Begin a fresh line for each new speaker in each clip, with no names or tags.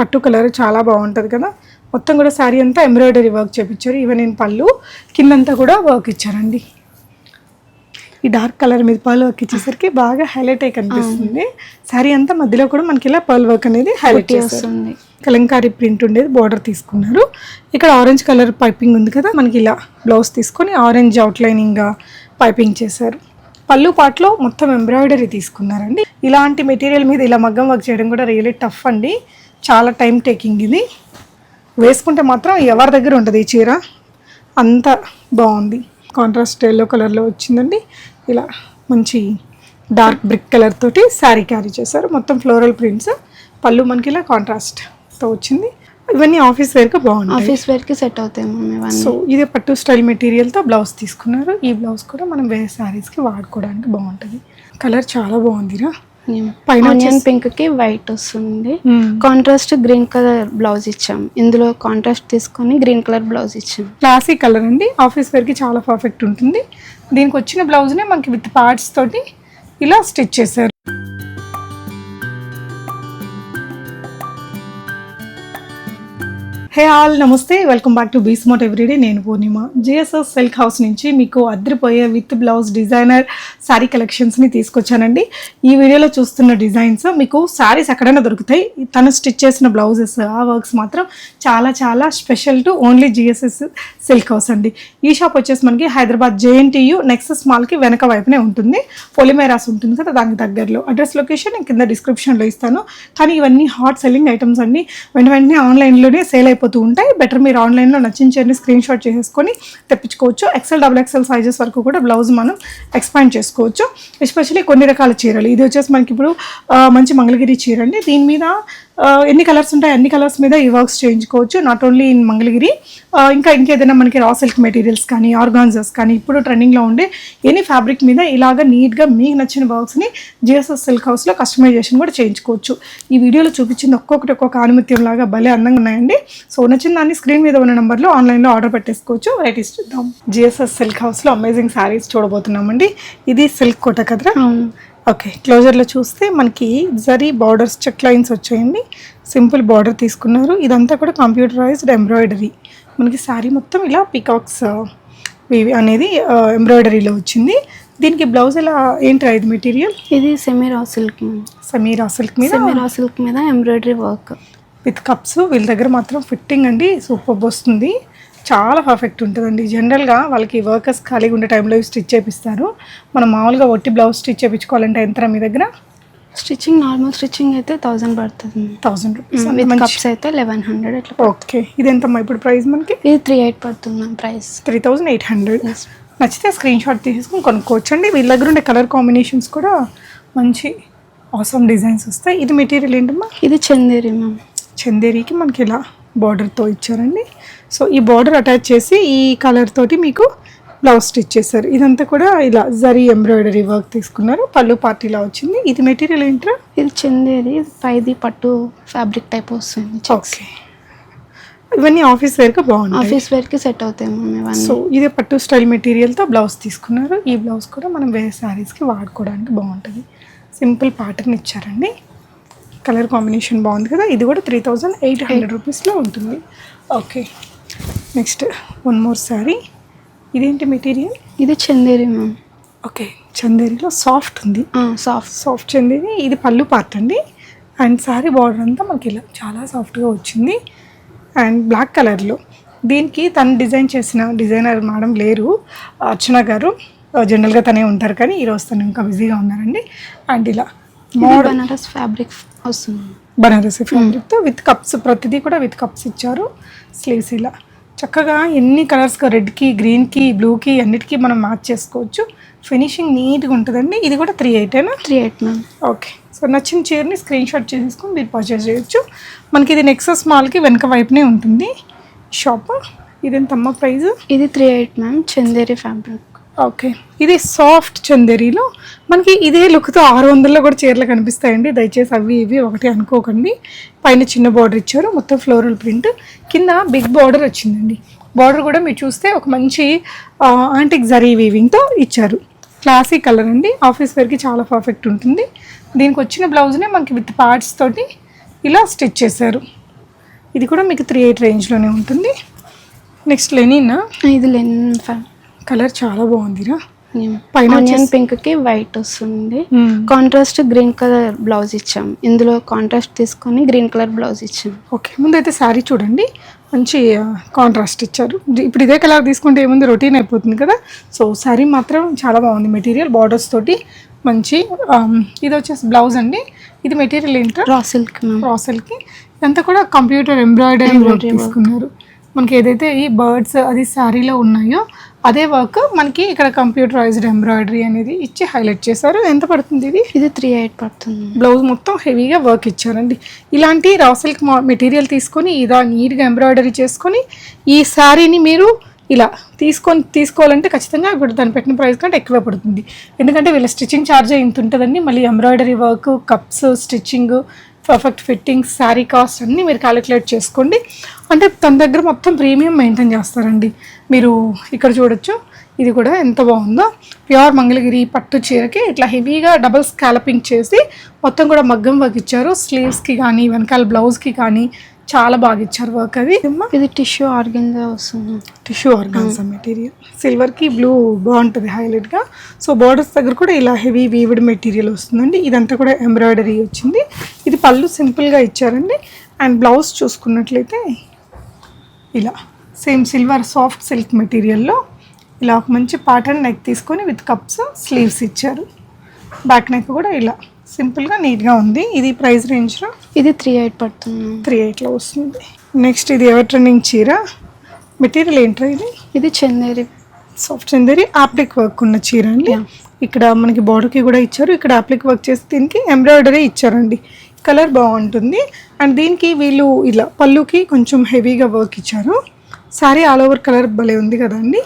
పట్టు కలర్ చాలా బాగుంటుంది కదా. మొత్తం కూడా శారీ అంతా ఎంబ్రాయిడరీ వర్క్ చేపించారు ఈవెన్ నేను పళ్ళు కిందంతా కూడా వర్క్ ఇచ్చారండి. ఈ డార్క్ కలర్ మీద పర్ల్ వర్క్ ఇచ్చేసరికి బాగా హైలైట్ అయి కనిపిస్తుంది. శారీ అంతా మధ్యలో కూడా మనకి ఇలా పర్ల్ వర్క్ అనేది హైలైట్ చేస్తారు
వస్తుంది.
కలంకారీ ప్రింట్ ఉండేది బార్డర్ తీసుకున్నారు. ఇక్కడ ఆరెంజ్ కలర్ పైపింగ్ ఉంది కదా మనకి ఇలా బ్లౌజ్ తీసుకొని ఆరెంజ్ అవుట్లైనింగ్గా పైపింగ్ చేశారు. పళ్ళు పాటలో మొత్తం ఎంబ్రాయిడరీ తీసుకున్నారండి. ఇలాంటి మెటీరియల్ మీద ఇలా మగ్గం వర్క్ చేయడం కూడా రియలీ టఫ్ అండి. చాలా టైం టేకింగ్ ఇది. వేసుకుంటే మాత్రం ఎవరి దగ్గర ఉంటుంది ఈ చీర? అంత బాగుంది. కాంట్రాస్ట్ ఎల్లో కలర్లో వచ్చిందండి. ఇలా మంచి డార్క్ బ్రిక్ కలర్ తోటి శారీ క్యారీ చేశారు. మొత్తం ఫ్లోరల్ ప్రింట్స్ పళ్ళు మనకి ఇలా కాంట్రాస్ట్తో వచ్చింది. ఇవన్నీ ఆఫీస్ వేర్గా బాగున్నాయి
ఆఫీస్ వేర్కి సెట్ అవుతాయి
సో ఇదే పట్టు స్టైల్ మెటీరియల్తో బ్లౌజ్ తీసుకున్నారు. ఈ బ్లౌజ్ కూడా మనం వేరే శారీస్కి వాడుకోవడానికి బాగుంటుంది. కలర్ చాలా బాగుందిరా. పైన
ఆనియన్ పింక్కి వైట్ వస్తుంది. కాంట్రాస్ట్ గ్రీన్ కలర్ బ్లౌజ్ ఇచ్చాం. ఇందులో కాంట్రాస్ట్ తీసుకొని గ్రీన్ కలర్ బ్లౌజ్ ఇచ్చాం.
క్లాసిక్ కలర్ అండి. ఆఫీస్ వేర్కి చాలా పర్ఫెక్ట్ ఉంటుంది. దీనికి వచ్చిన బ్లౌజ్నే మనకి విత్ పార్ట్స్ తోటి ఇలా స్టిచ్ చేశారు. హే ఆల్ నమస్తే. వెల్కమ్ బ్యాక్ టు బీస్ మోట్ ఎవ్రీడే. నేను పూర్ణిమ. జిఎస్ఎస్ సిల్క్ హౌస్ నుంచి మీకు అద్రిపోయే విత్ బ్లౌజ్ డిజైనర్ శారీ కలెక్షన్స్ని తీసుకొచ్చానండి. ఈ వీడియోలో చూస్తున్న డిజైన్స్ మీకు శారీస్ ఎక్కడైనా దొరుకుతాయి. తను స్టిచ్ చేసిన బ్లౌజెస్ ఆ వర్క్స్ మాత్రం చాలా చాలా special to only GSS silk house అండి. ఈ షాప్ వచ్చేసి మనకి హైదరాబాద్ జేఎన్టీయు నెక్సస్ మాల్కి వెనక వైపునే ఉంటుంది. పొలిమేరాస్ ఉంటుంది కదా దానికి దగ్గరలో. అడ్రస్ లొకేషన్ నేను కింద డిస్క్రిప్షన్లో ఇస్తాను. కానీ ఇవన్నీ హాట్ సెల్లింగ్ ఐటమ్స్ అన్ని వెంట వెంటనే ఆన్లైన్లోనే సేల్ అయిపోతూ ఉంటాయి. బెటర్ మీరు ఆన్లైన్లో నచ్చిన చీరని స్క్రీన్ షాట్ చేసేసుకొని తెప్పించుకోవచ్చు. ఎక్సెల్ డబుల్ ఎక్సెల్ సైజెస్ వరకు కూడా బ్లౌజ్ మనం ఎక్స్పాండ్ చేసుకోవచ్చు. ఎస్పెషల్లీ కొన్ని రకాల చీరలు. ఇది వచ్చేసి మనకి ఇప్పుడు మంచి మంగళగిరి చీర అండి. దీని మీద ఎన్ని కలర్స్ ఉంటాయి అన్ని కలర్స్ మీద ఈ వర్క్స్ చేయించుకోవచ్చు నాట్ ఓన్లీ ఇన్ మంగళగిరి. ఇంకా ఇంకేదైనా మనకి రా సిల్క్ మెటీరియల్స్ కానీ ఆర్గాన్జర్స్ కానీ ఇప్పుడు ట్రెండింగ్లో ఉండే ఎనీ ఫ్యాబ్రిక్ మీద ఇలాగ నీట్గా మీకు నచ్చిన వర్క్స్ని జిఎస్ఎస్ సిల్క్ హౌస్లో కస్టమైజేషన్ కూడా చేయించుకోవచ్చు. ఈ వీడియోలో చూపించింది ఒక్కొక్కటి ఒక్కొక్క ఆనుమత్యం లాగా భలే అందంగా ఉన్నాయండి. సో నచ్చిన దాన్ని స్క్రీన్ మీద ఉన్న నెంబర్లో ఆన్లైన్లో ఆర్డర్ పెట్టేసుకోవచ్చు. వెరైటీస్ చూద్దాం. జిఎస్ఎస్ సిల్క్ హౌస్లో అమేజింగ్ శారీస్ చూడబోతున్నామండి. ఇది సిల్క్ కోట కదరా? ఓకే క్లోజర్లో చూస్తే మనకి జరీ బార్డర్స్ చెక్ లైన్స్ వచ్చాయండి. సింపుల్ బార్డర్ తీసుకున్నారు. ఇదంతా కూడా కంప్యూటరైజ్డ్ ఎంబ్రాయిడరీ మనకి శారీ మొత్తం ఇలా పికాక్స్ ఇవి అనేది ఎంబ్రాయిడరీలో వచ్చింది. దీనికి బ్లౌజ్ ఎలా ఏంటి ఇది మెటీరియల్
ఇది సెమీరా సిల్క్
సమీరా సిల్క్ మీద?
సెమీరా సిల్క్ మీద ఎంబ్రాయిడరీ వర్క్
విత్ కప్స్ వీళ్ళ దగ్గర మాత్రం ఫిట్టింగ్ అండి సూపర్ వస్తుంది. చాలా పర్ఫెక్ట్ ఉంటుందండి. జనరల్గా వాళ్ళకి వర్కర్స్ ఖాళీగా ఉండే టైంలో స్టిచ్ చేపిస్తారు. మనం మామూలుగా ఒట్టి బ్లౌజ్ స్టిచ్ చేయించుకోవాలంటే ఎంత మీ దగ్గర?
స్టిచ్చింగ్ నార్మల్ స్టిచ్చింగ్ అయితే థౌసండ్ పడుతుంది.
థౌసండ్ రూపీస్
విత్ కప్స్ అయితే లెవెన్ హండ్రెడ్ ఇట్లా
ఓకే ఇది ఎంతమ్మా ఇప్పుడు ప్రైస్ మనకి?
ఇది త్రీ ఎయిట్ పడుతుంది ma'am price
three thousand eight hundred నచ్చితే స్క్రీన్ షాట్ తీసుకుని కొనుక్కోవచ్చండి. వీళ్ళ దగ్గర ఉండే కలర్ కాంబినేషన్స్ కూడా మంచి ఆసమ్ డిజైన్స్ వస్తాయి. ఇది మెటీరియల్ ఏంటమ్మా?
ఇది చందేరి మ్యామ్
చందేరికి మనకి ఇలా బార్డర్తో ఇచ్చారండి. సో ఈ బార్డర్ అటాచ్ చేసి ఈ కలర్ తోటి మీకు బ్లౌజ్ స్టిచ్ చేశారు. ఇదంతా కూడా ఇలా జరీ ఎంబ్రాయిడరీ వర్క్ తీసుకున్నారు. పళ్ళు పార్టీలా వచ్చింది. ఇది మెటీరియల్ ఏంట్రా?
ఇది చందేరి ఇది పైది పట్టు ఫ్యాబ్రిక్ టైప్ వస్తుంది
ఓకే. ఇవన్నీ ఆఫీస్ వేర్గా బాగున్నాయి
ఆఫీస్ వేర్కి సెట్ అవుతాయి
సో ఇదే పట్టు స్టైల్ మెటీరియల్తో బ్లౌజ్ తీసుకున్నారు. ఈ బ్లౌజ్ కూడా మనం వేరే శారీస్కి వాడుకోవడానికి బాగుంటుంది. సింపుల్ ప్యాటర్న్ ఇచ్చారండి. కలర్ కాంబినేషన్ బాగుంది కదా? ఇది కూడా త్రీ థౌజండ్ ఎయిట్ హండ్రెడ్ రూపీస్లో ఉంటుంది. Okay. Next one more sari ఇదేంటి మెటీరియల్
ఇది చందేరి మ్యామ్
ఓకే చందేరిలో సాఫ్ట్ ఉంది.
Soft
soft Chanderi. ఇది పళ్ళు పార్ట్ అండి. అండ్ శారీ బార్డర్ అంతా మనకి ఇలా చాలా సాఫ్ట్గా వచ్చింది. అండ్ బ్లాక్ కలర్లో దీనికి తను డిజైన్ చేసిన డిజైనర్ మేడం లేరు. అర్చన గారు. జనరల్గా తనే ఉంటారు కానీ ఈరోజు తను ఇంకా బిజీగా ఉన్నారండి. అండ్ ఇలా
బనారస్ ఫ్యాబ్రిక్ వస్తుంది.
బనారసి ఫ్యాబ్రిక్తో విత్ కప్స్ ప్రతిదీ కూడా విత్ కప్స్ ఇచ్చారు. స్లీవ్స్ ఇలా. చక్కగా ఎన్ని కలర్స్గా రెడ్కి గ్రీన్కి బ్లూకి అన్నిటికీ మనం మ్యాచ్ చేసుకోవచ్చు. ఫినిషింగ్ నీట్గా ఉంటుందండి. ఇది కూడా three ఎయిటేనా
three eight ma'am
okay so నచ్చిన చీరని స్క్రీన్ షాట్ చేసేసుకొని మీరు పర్చేస్ చేయొచ్చు. మనకి ఇది నెక్సస్ మాల్కి వెనక వైపునే ఉంటుంది షాప్ ఇది ఎంతమ్మ ప్రైస్
ఇది three eight ma'am Chanderi fabric
okay ఇది సాఫ్ట్ చందేరీలో. మనకి ఇదే లుక్తో ఆరు వందల్లో కూడా చీరలు కనిపిస్తాయండి. దయచేసి అవి ఇవి ఒకటి అనుకోకండి. పైన చిన్న బార్డర్ ఇచ్చారు. మొత్తం ఫ్లోరల్ ప్రింట్ కింద బిగ్ బార్డర్ వచ్చిందండి. బార్డర్ కూడా మీరు చూస్తే ఒక మంచి ఆంటిక్ జరీ వీవింగ్తో ఇచ్చారు. క్లాసిక్ కలర్ అండి. ఆఫీస్ వేర్కి చాలా పర్ఫెక్ట్ ఉంటుంది. దీనికి వచ్చిన బ్లౌజ్నే మనకి విత్ పార్ట్స్ తోటి ఇలా స్టిచ్ చేశారు. ఇది కూడా మీకు త్రీ ఎయిట్ రేంజ్లోనే ఉంటుంది. నెక్స్ట్ లెనినా
ఇది లెనిన్ ఫ్యాన్
కలర్ చాలా బాగుందిరా. పైన
ఆనియన్ పింక్కి వైట్ వస్తుంది. కాంట్రాస్ట్ గ్రీన్ కలర్ బ్లౌజ్ ఇచ్చాం. ఇందులో కాంట్రాస్ట్ తీసుకొని గ్రీన్ కలర్ బ్లౌజ్ ఇచ్చాం.
ఓకే ముందైతే శారీ చూడండి. మంచి కాంట్రాస్ట్ ఇచ్చారు. ఇప్పుడు ఇదే కలర్ తీసుకుంటే ఏముంది? రొటీన్ అయిపోతుంది కదా? సో శారీ మాత్రం చాలా బాగుంది మెటీరియల్ బార్డర్స్ తోటి. మంచి ఇది వచ్చేసి బ్లౌజ్ అండి. ఇది మెటీరియల్ ఏంటో
రా సిల్క్
రాసెల్కి ఇదంతా కూడా కంప్యూటర్ ఎంబ్రాయిడరీ. తీసుకున్నారు. మనకి ఏదైతే ఈ బర్డ్స్ అది శారీలో ఉన్నాయో అదే వర్క్ మనకి ఇక్కడ కంప్యూటరైజ్డ్ ఎంబ్రాయిడరీ అనేది ఇచ్చి హైలైట్ చేశారు. ఎంత పడుతుంది ఇది?
ఇది త్రీ ఎయిట్ పడుతుంది.
బ్లౌజ్ మొత్తం హెవీగా వర్క్ ఇచ్చారండి. ఇలాంటి రా సిల్క్ మెటీరియల్ తీసుకొని ఇలా నీట్గా ఎంబ్రాయిడరీ చేసుకొని ఈ శారీని మీరు ఇలా తీసుకొని తీసుకోవాలంటే ఖచ్చితంగా ఇప్పుడు దాన్ని పెట్టిన ప్రైస్ కంటే ఎక్కువ పడుతుంది. ఎందుకంటే వీళ్ళ స్టిచ్చింగ్ ఛార్జ్ ఇంత ఉంటుందండి. మళ్ళీ embroidery work cups stitching perfect fittings sari cost అన్నీ మీరు క్యాలిక్యులేట్ చేసుకోండి. అంటే తన దగ్గర మొత్తం ప్రీమియం మెయింటైన్ చేస్తారండి. మీరు ఇక్కడ చూడొచ్చు. ఇది కూడా ఎంత బాగుందో. ప్యూర్ మంగళగిరి పట్టు చీరకి ఇట్లా హెవీగా డబుల్ స్కాలపింగ్ చేసి మొత్తం కూడా మగ్గం వర్క్ ఇచ్చారు. స్లీవ్స్కి కానీ వెనకాల బ్లౌజ్కి కానీ చాలా బాగా ఇచ్చారు వర్క్ అది
ఇది టిష్యూ ఆర్గెన్జా వస్తుంది.
Tissue organza material. సిల్వర్కి బ్లూ బాగుంటుంది హైలైట్గా సో బార్డర్స్ దగ్గర కూడా ఇలా హెవీ వీవిడ్ మెటీరియల్ వస్తుందండి. ఇదంతా కూడా ఎంబ్రాయిడరీ వచ్చింది. ఇది పళ్ళు సింపుల్గా ఇచ్చారండి. అండ్ బ్లౌజ్ చూసుకున్నట్లయితే ఇలా. సేమ్ సిల్వర్ సాఫ్ట్ సిల్క్ మెటీరియల్లో ఇలా ఒక మంచి పాటర్న్ నెక్ తీసుకొని విత్ కప్స్ స్లీవ్స్ ఇచ్చారు. బ్యాక్ నెక్ కూడా ఇలా. సింపుల్గా నీట్గా ఉంది. ఇది ప్రైస్ రేంజ్లో
ఇది త్రీ ఎయిట్ పడుతుంది.
త్రీ ఎయిట్లో వస్తుంది. నెక్స్ట్ ఇది ఎవర్ ట్రెండింగ్ చీర. మెటీరియల్ ఏంట్రా ఇది?
ఇది Chanderi.
Soft Chanderi applique work ఉన్న చీర అండి. ఇక్కడ మనకి బార్డర్కి కూడా ఇచ్చారు. ఇక్కడ ఆప్లిక్ వర్క్ చేసి దీనికి ఎంబ్రాయిడరీ ఇచ్చారండి. కలర్ బాగుంటుంది. అండ్ దీనికి వీళ్ళు ఇలా పళ్ళుకి కొంచెం హెవీగా వర్క్ ఇచ్చారు. సారీ ఆల్ ఓవర్ కలర్ భలే ఉంది కదండి.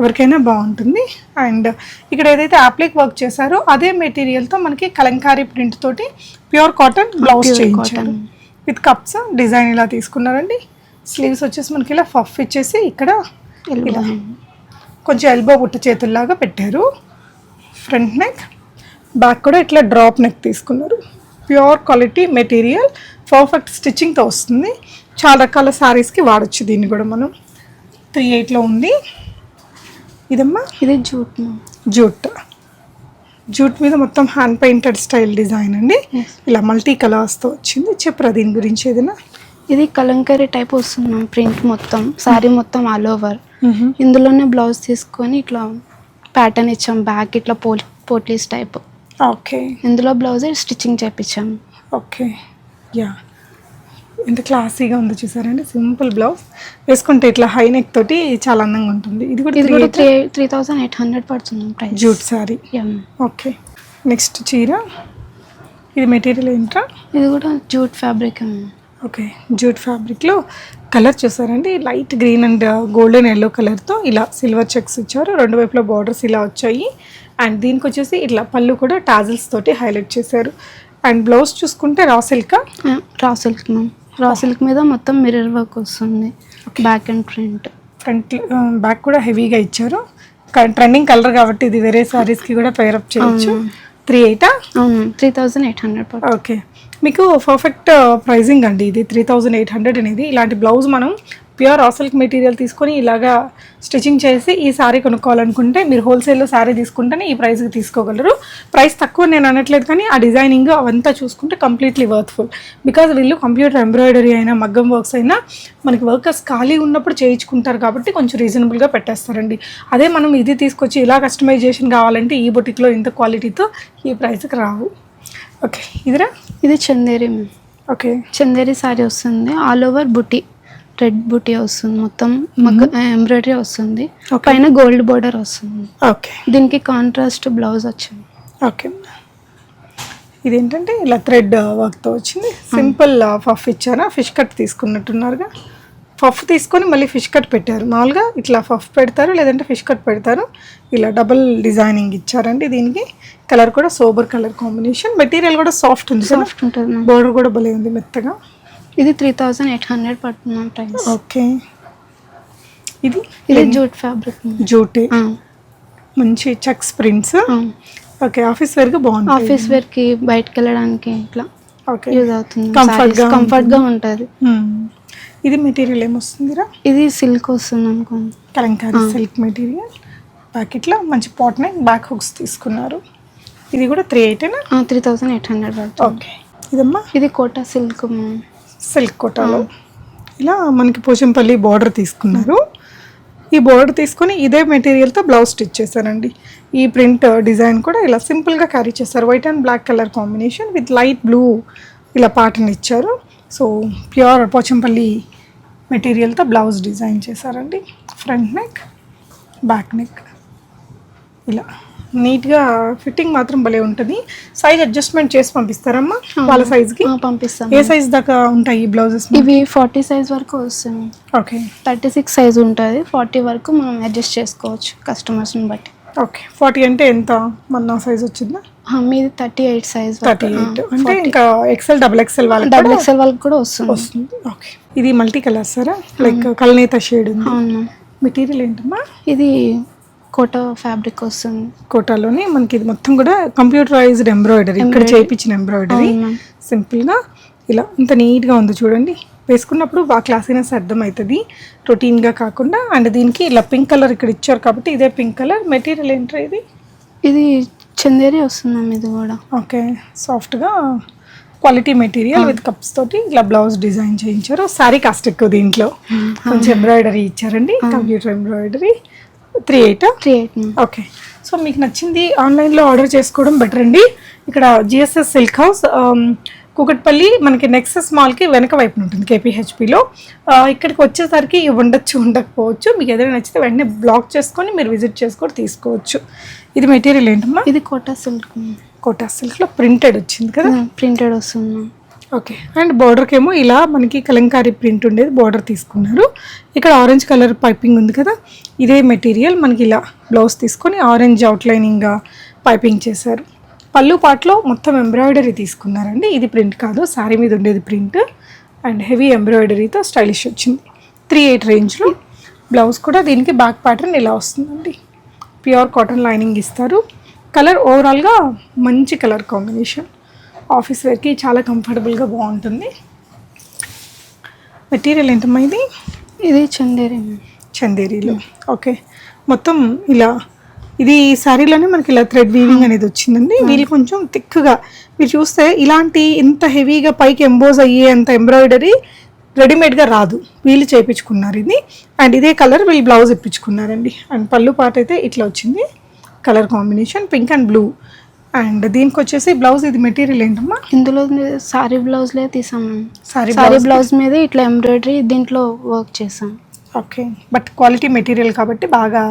ఎవరికైనా బాగుంటుంది. అండ్ ఇక్కడ ఏదైతే ఆప్లిక్ వర్క్ చేశారో అదే మెటీరియల్తో మనకి కలంకారీ ప్రింట్ తోటి ప్యూర్ కాటన్ బ్లౌజ్ చేయించారు. విత్ కప్స్ డిజైన్ ఇలా తీసుకున్నారండి. స్లీవ్స్ వచ్చేసి మనకి ఇలా ఫఫ్ ఇచ్చేసి ఇక్కడ ఇలా. కొంచెం ఎల్బో బుట్ట చేతుల్లాగా పెట్టారు. ఫ్రంట్ నెక్ బ్యాక్ కూడా ఇట్లా డ్రాప్ నెక్ తీసుకున్నారు. Pure quality material. పర్ఫెక్ట్ స్టిచ్చింగ్తో వస్తుంది. చాలా రకాల శారీస్కి వాడచ్చు దీన్ని కూడా మనం. త్రీ ఎయిట్లో ఉంది. ఇదమ్మా?
ఇది జూట్.
జూట్. జూట్ మీద మొత్తం హ్యాండ్ పెయింటెడ్ స్టైల్ డిజైన్ అండి. ఇలా మల్టీ కలర్స్తో వచ్చింది. చెప్పరా దీని గురించి ఏదైనా?
ఇది కలంకరీ టైప్ వస్తుంది ప్రింట్ మొత్తం సారీ మొత్తం ఆల్ ఓవర్ ఇందులోనే బ్లౌజ్ తీసుకొని ఇట్లా ప్యాటర్న్ ఇచ్చాం బ్యాక్ ఇట్లా పోట్లీస్ టైప్
ఓకే.
ఇందులో బ్లౌజ్ స్టిచ్చింగ్ చేపించాం
ఓకే. యా. ఎంత క్లాసీగా ఉందో చూసారండి. Simple blouse. వేసుకుంటే ఇట్లా హై నెక్ తోటి చాలా అందంగా ఉంటుంది. ఇది కూడా
ఇది కూడా
three
three thousand eight hundred పడుతుంది price
jute sari okay. Next చీర. ఇది మెటీరియల్ ఏంట్రా?
ఇది కూడా జూట్ ఫ్యాబ్రిక్
ఓకే. జూట్ ఫ్యాబ్రిక్లో కలర్ చూసారండి. Light green and golden yellow కలర్తో ఇలా సిల్వర్ చెక్స్ ఇచ్చారు. రెండు వైపులా బార్డర్స్ ఇలా వచ్చాయి. అండ్ దీనికి వచ్చేసి ఇట్లా పళ్ళు కూడా టాజిల్స్ తోటి హైలైట్ చేశారు. అండ్ బ్లౌజ్ చూసుకుంటే raw silk
raw silk ma'am. రా సిల్క్ మీద మొత్తం మిర్రర్ వర్క్ వస్తుంది. Back and front
front back కూడా హెవీగా ఇచ్చారు. ట్రెండింగ్ కలర్ కాబట్టి ఇది వేరే సారీస్కి కూడా పేరప్ చేయొచ్చు. Three ఎయిటా
three thousand eight hundred
okay మీకు పర్ఫెక్ట్ ప్రైజింగ్ అండి ఇది. త్రీ థౌజండ్ ఎయిట్ హండ్రెడ్ అనేది. ఇలాంటి బ్లౌజ్ మనం ప్యూర్ ఆసల్క్ మెటీరియల్ తీసుకొని ఇలాగా స్టిచ్చింగ్ చేసి ఈ శారీ కొనుక్కోవాలనుకుంటే మీరు హోల్సేల్లో శారీ తీసుకుంటేనే ఈ ప్రైస్కి తీసుకోగలరు. ప్రైస్ తక్కువ నేను అనట్లేదు కానీ ఆ డిజైనింగ్ అవంతా చూసుకుంటే కంప్లీట్లీ వర్త్ఫుల్. బికాజ్ వీళ్ళు కంప్యూటర్ ఎంబ్రాయిడరీ అయినా మగ్గం వర్క్స్ అయినా మనకి వర్కర్స్ ఖాళీ ఉన్నప్పుడు చేయించుకుంటారు కాబట్టి కొంచెం రీజనబుల్గా పెట్టేస్తారండి. అదే మనం ఇది తీసుకొచ్చి ఇలా కస్టమైజేషన్ కావాలంటే ఈ బొటిక్లో ఇంత క్వాలిటీతో ఈ ప్రైస్కి రావు. ఓకే ఇదిరా?
ఇది చందేరి
ఓకే.
చందేరి సారీ వస్తుంది. ఆల్ ఓవర్ బుటీ. రెడ్ బుటీ వస్తుంది మొత్తం మగ్గ ఎంబ్రాయిడరీ వస్తుంది. పైన గోల్డ్ బోర్డర్ వస్తుంది.
ఓకే.
దీనికి కాంట్రాస్ట్ బ్లౌజ్ వచ్చింది.
ఓకే. ఇదేంటంటే ఇలా థ్రెడ్ వర్క్తో వచ్చింది. సింపుల్ పఫ్ ఇచ్చారా? ఫిష్ కట్ తీసుకున్నట్టున్నారుగా. పఫ్ తీసుకొని మళ్ళీ ఫిష్ కట్ పెట్టారు. మామూలుగా ఇట్లా పఫ్ పెడతారు లేదంటే ఫిష్ కట్ పెడతారు. ఇలా డబుల్ డిజైనింగ్ ఇచ్చారండి దీనికి. కలర్ కూడా సోబర్ కలర్ కాంబినేషన్. మెటీరియల్ కూడా సాఫ్ట్ ఉంది
సాఫ్ట్ ఉంటుంది
బోర్డర్ కూడా భలే ఉంది మెత్తగా.
ఇది త్రీ థౌజండ్ ఎయిట్ హండ్రెడ్ పడుతుంది ప్రైస్
ఓకే ఇది?
ఇది జూట్ ఫ్యాబ్రిక్
జూటే? మంచి చెక్స్ ప్రింట్స్ ఓకే ఆఫీస్ వేర్గా బాగుంటుంది
ఆఫీస్ వేర్కి బయటకు వెళ్ళడానికి ఇట్లా
ఓకే
యూజ్ అవుతుంది.
Comfort గా
కంఫర్ట్గా ఉంటుంది.
మ్మ్. ఇది మెటీరియల్ ఏమొస్తుందిరా?
ఇది సిల్క్ వస్తుంది అనుకోండి
కలంకారీ సిల్క్ మెటీరియల్ ప్యాకెట్లో మంచి పాట్ నెక్ బ్యాక్ హుక్స్ తీసుకున్నారు. ఇది కూడా త్రీ ఎయిటేనా
త్రీ థౌజండ్ ఎయిట్ హండ్రెడ్ పడుతుంది.
ఓకే ఇదమ్మా?
ఇది కోటా సిల్క్
సిల్క్ కోటాలో ఇలా మనకి పోచంపల్లి బార్డర్ తీసుకున్నారు. ఈ బార్డర్ తీసుకొని ఇదే మెటీరియల్తో బ్లౌజ్ స్టిచ్ చేశారండి. ఈ ప్రింట్ డిజైన్ కూడా ఇలా సింపుల్గా క్యారీ చేస్తారు white and black colour combination with light blue ఇలా పాటర్న్ ఇచ్చారు. సో ప్యూర్ పోచంపల్లి మెటీరియల్తో బ్లౌజ్ డిజైన్ చేశారండి. ఫ్రంట్ నెక్ బ్యాక్ నెక్ ఇలా. నీట్గా ఫిట్టింగ్ మాత్రం భలే ఉంటుంది. సైజ్ అడ్జస్ట్మెంట్ చేసి పంపిస్తారమ్మా వాళ్ళ సైజ్కి.
పంపిస్తాం
ఏ సైజ్ దాకా ఉంటాయి ఈ బ్లౌజెస్
ఇవి ఫార్టీ సైజ్ వరకు వస్తుంది.
ఓకే.
థర్టీ సిక్స్ సైజ్ ఉంటుంది. ఫార్టీ వరకు మనం అడ్జస్ట్ చేసుకోవచ్చు కస్టమర్స్ని బట్టి.
ఓకే. ఫార్టీ అంటే ఎంత? మన సైజ్ వచ్చిందా?
మీది thirty eight size
thirty eight. అంటే ఇంకా ఎక్సెల్ డబుల్ ఎక్సెల్ వాళ్ళకి
డబుల్
కూడా
ఎక్స్ఎల్ వాళ్ళకి కూడా వస్తుంది.
వస్తుంది. ఓకే. ఇది మల్టీ కలర్ సారా? లైక్ కల్నేత షేడ్ ఉంది. మెటీరియల్ ఏంటమ్మా?
ఇది కోటా ఫ్యాబ్రిక్ వస్తుంది
కోటాలోని మనకి ఇది మొత్తం కూడా కంప్యూటరైజ్డ్ ఎంబ్రాయిడరీ ఇక్కడ చేయించిన ఎంబ్రాయిడరీ సింపుల్గా ఇలా ఇంత నీట్గా ఉంది చూడండి. వేసుకున్నప్పుడు బాగా క్లాసీనెస్ అర్థమవుతుంది. రొటీన్గా కాకుండా అండ్ దీనికి ఇలా పింక్ కలర్ ఇక్కడ ఇచ్చారు కాబట్టి ఇదే పింక్ కలర్ మెటీరియల్ ఏంటో ఇది?
ఇది చందేరి వస్తుంది ఇది కూడా.
ఓకే సాఫ్ట్గా క్వాలిటీ మెటీరియల్ విత్ కప్స్ తోటి ఇలా బ్లౌజ్ డిజైన్ చేయించారు. సారీ కాస్ట్ ఎక్కువ దీంట్లో. కొంచెం ఎంబ్రాయిడరీ ఇచ్చారండి. Computer embroidery three eight?
Three eight
okay. So మీకు నచ్చింది ఆన్లైన్లో ఆర్డర్ చేసుకోవడం బెటర్ అండి. ఇక్కడ జిఎస్ఎస్ సిల్క్ హౌస్ కూకట్పల్లి మనకి నెక్సెస్ మాల్కి వెనక వైపున ఉంటుంది కేపీహెచ్పిలో ఇక్కడికి వచ్చేసరికి ఉండొచ్చు ఉండకపోవచ్చు. మీకు ఏదైనా నచ్చితే వెంటనే బ్లాక్ చేసుకొని మీరు విజిట్ చేసుకొని తీసుకోవచ్చు. ఇది మెటీరియల్ ఏంటమ్మా?
ఇది కోటా సిల్క్.
కోటా సిల్క్లో ప్రింటెడ్ వచ్చింది కదా?
ప్రింటెడ్ వస్తుంది.
ఓకే. అండ్ బార్డర్కి ఏమో ఇలా మనకి కలంకారీ ప్రింట్ ఉండేది బార్డర్ తీసుకున్నారు. ఇక్కడ ఆరెంజ్ కలర్ పైపింగ్ ఉంది కదా ఇదే మెటీరియల్ మనకి ఇలా బ్లౌజ్ తీసుకొని ఆరెంజ్ అవుట్లైనింగ్గా పైపింగ్ చేశారు. పళ్ళు పాటలో మొత్తం ఎంబ్రాయిడరీ తీసుకున్నారండి. ఇది ప్రింట్ కాదు శారీ మీద ఉండేది ప్రింట్. అండ్ హెవీ ఎంబ్రాయిడరీతో స్టైలిష్ వచ్చింది. త్రీ ఎయిట్ రేంజ్లో బ్లౌజ్ కూడా దీనికి బ్యాక్ ప్యాటర్న్ ఇలా వస్తుందండి. ప్యూర్ కాటన్ లైనింగ్ ఇస్తారు. కలర్ ఓవరాల్గా మంచి కలర్ కాంబినేషన్ ఆఫీస్ వేర్కి చాలా కంఫర్టబుల్గా బాగుంటుంది. మెటీరియల్ ఏంటమ్మా ఇది?
ఇది చందేరి.
చందేరీలో. ఓకే. మొత్తం ఇలా ఇది శారీలోనే మనకి ఇలా థ్రెడ్ వీవింగ్ అనేది వచ్చిందండి. వీళ్ళు కొంచెం థిక్గా. మీరు చూస్తే ఇలాంటి ఇంత హెవీగా పైకి ఎంబోజ్ అయ్యే అంత ఎంబ్రాయిడరీ రెడీమేడ్గా రాదు. వీళ్ళు చేయించుకున్నారు ఇది. అండ్ ఇదే కలర్ వీళ్ళు బ్లౌజ్ ఇప్పించుకున్నారండి. అండ్ పళ్ళు పాట అయితే ఇట్లా వచ్చింది. Colour combination pink and blue. And దీనికి వచ్చేసి బ్లౌజ్ ఇది మెటీరియల్ ఏంటమ్మా?
ఇందులో సారీ బ్లౌజ్లే తీసాం
సారీ
సారీ బ్లౌజ్. మీద ఇట్లా ఎంబ్రాయిడరీ దీంట్లో వర్క్ చేసాం.
ఓకే. బట్ క్వాలిటీ మెటీరియల్ కాబట్టి బాగా